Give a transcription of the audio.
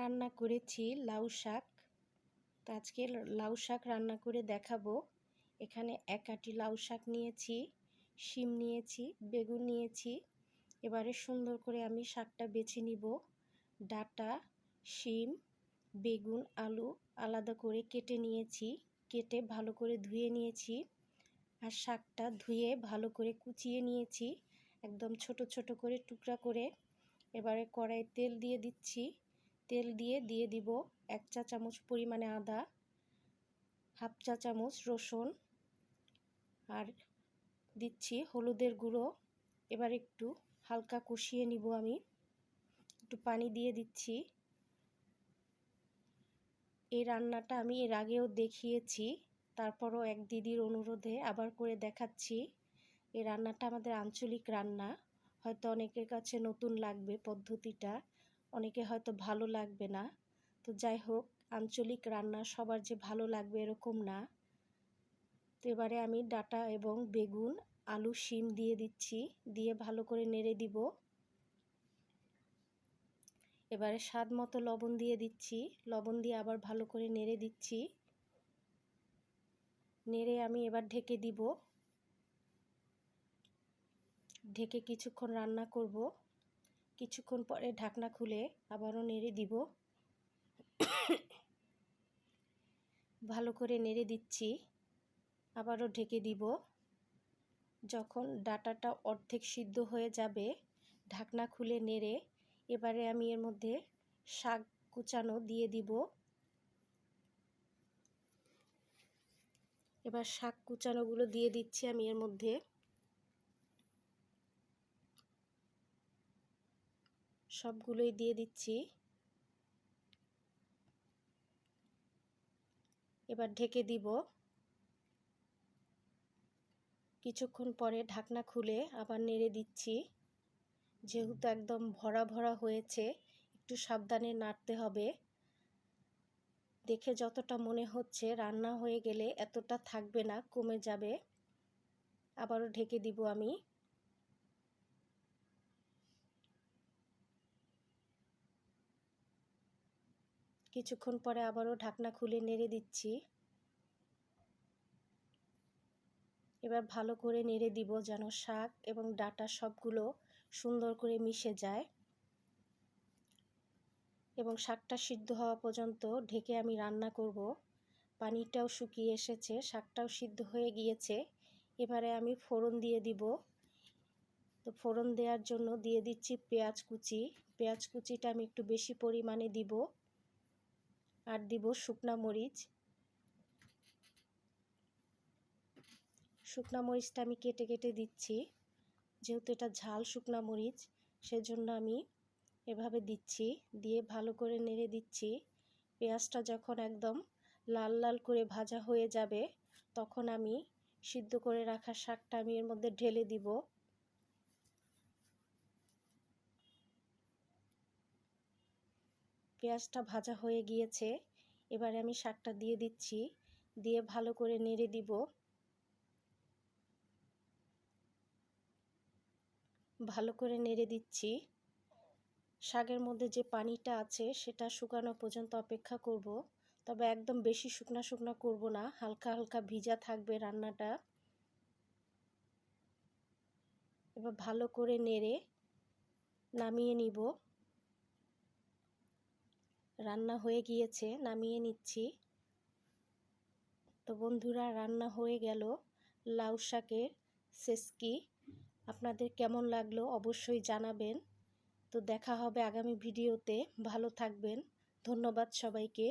রান্না করেছি লাউ শাক। তো আজকে লাউ শাক রান্না করে দেখাবো। এখানে এক আটি লাউ শাক নিয়েছি, শিম নিয়েছি, বেগুন নিয়েছি। এবারে সুন্দর করে আমি শাকটা বেছে নিব। ডাটা, শিম, বেগুন, আলু আলাদা করে কেটে নিয়েছি, কেটে ভালো করে ধুয়ে নিয়েছি। আর শাকটা ধুয়ে ভালো করে কুচিয়ে নিয়েছি, একদম ছোট ছোট করে টুকরা করে। এবারে কড়াই তেল দিয়ে দিচ্ছি। তেল দিয়ে দিয়ে দিব এক চা চামচ পরিমাণে আদা, হাফ চা চামচ রসুন, আর দিচ্ছি হলুদের গুঁড়ো। এবার একটু হালকা কষিয়ে নিব আমি। একটু পানি দিয়ে দিচ্ছি। এই রান্নাটা আমি এর আগেও দেখিয়েছি, তারপরও এক দিদির অনুরোধে আবার করে দেখাচ্ছি। এই রান্নাটা আমাদের আঞ্চলিক রান্না, হয়তো অনেকের কাছে নতুন লাগবে পদ্ধতিটা। অনেকে হয়তো ভালো লাগবে না। তো যাই হোক, আঞ্চলিক রান্না সবার যে ভালো লাগবে এরকম না। তো এবারে আমি ডাটা এবং বেগুন, আলু, শিম দিয়ে দিচ্ছি, দিয়ে ভালো করে নেড়ে দিব। এবারে স্বাদ মতো লবণ দিয়ে দিচ্ছি। লবণ দিয়ে আবার ভালো করে নেড়ে দিচ্ছি। নেড়ে আমি এবার ঢেকে দিব। ঢেকে কিছুক্ষণ রান্না করব। কিছুক্ষণ পরে ঢাকনা খুলে আবারও নেড়ে দিব। ভালো করে নেড়ে দিচ্ছি। আবারও ঢেকে দিব। যখন ডাটাটা অর্ধেক সিদ্ধ হয়ে যাবে, ঢাকনা খুলে নেড়ে এবারে আমি এর মধ্যে শাক কুচানো দিয়ে দিব। এবার শাক কুচানোগুলো দিয়ে দিচ্ছি আমি এর মধ্যে। সবগুলোই দিয়ে দিচ্ছি। এবার ঢেকে দিব। কিছুক্ষণ পরে ঢাকনা খুলে আবার নেড়ে দিচ্ছি। যেহেতু একদম ভরা ভরা হয়েছে, একটু সাবধানে নাড়তে হবে। দেখে যতটা মনে হচ্ছে রান্না হয়ে গেলে এতটা থাকবে না, কমে যাবে। আবারও ঢেকে দিব আমি। কিছুক্ষণ পরে আবারও ঢাকনা খুলে নেড়ে দিচ্ছি। এবার ভালো করে নেড়ে দিব যেন শাক এবং ডাটা সবগুলো সুন্দর করে মিশে যায়। এবং শাকটা সিদ্ধ হওয়া পর্যন্ত ঢেকে আমি রান্না করব। পানিটাও শুকিয়ে এসেছে, শাকটাও সিদ্ধ হয়ে গিয়েছে। এবারে আমি ফোড়ন দিয়ে দিব। তো ফোড়ন দেওয়ার জন্য দিয়ে দিচ্ছি পেঁয়াজ কুচি। পেঁয়াজ কুচিটা আমি একটু বেশি পরিমাণে দিব। আর দিব শুকনা মরিচ। শুকনা মরিচটা আমি কেটে কেটে দিচ্ছি। যেহেতু এটা ঝাল শুকনা মরিচ, সেজন্য আমি এভাবে দিচ্ছি। দিয়ে ভালো করে নেড়ে দিচ্ছি। পেঁয়াজটা যখন একদম লাল লাল করে ভাজা হয়ে যাবে, তখন আমি সিদ্ধ করে রাখা শাকটা আমি এর মধ্যে ঢেলে দিব। পেঁয়াজটা ভাজা হয়ে গিয়েছে। এবারে আমি শাকটা দিয়ে দিচ্ছি। দিয়ে ভালো করে নেড়ে দিব। ভালো করে নেড়ে দিচ্ছি। শাকের মধ্যে যে পানিটা আছে, সেটা শুকানো পর্যন্ত অপেক্ষা করব। তবে একদম বেশি শুকনা শুকনা করব না। হালকা হালকা ভিজা থাকবে রান্নাটা। এবার ভালো করে নেড়ে নামিয়ে নিব। রান্না হয়ে গিয়েছে, নামিয়ে নিচ্ছি। তো বন্ধুরা, রান্না হয়ে গেল লাউ শাকের সেসকি। আপনাদের কেমন লাগল অবশ্যই জানাবেন। তো দেখা হবে আগামী ভিডিওতে। ভালো থাকবেন। ধন্যবাদ সবাইকে।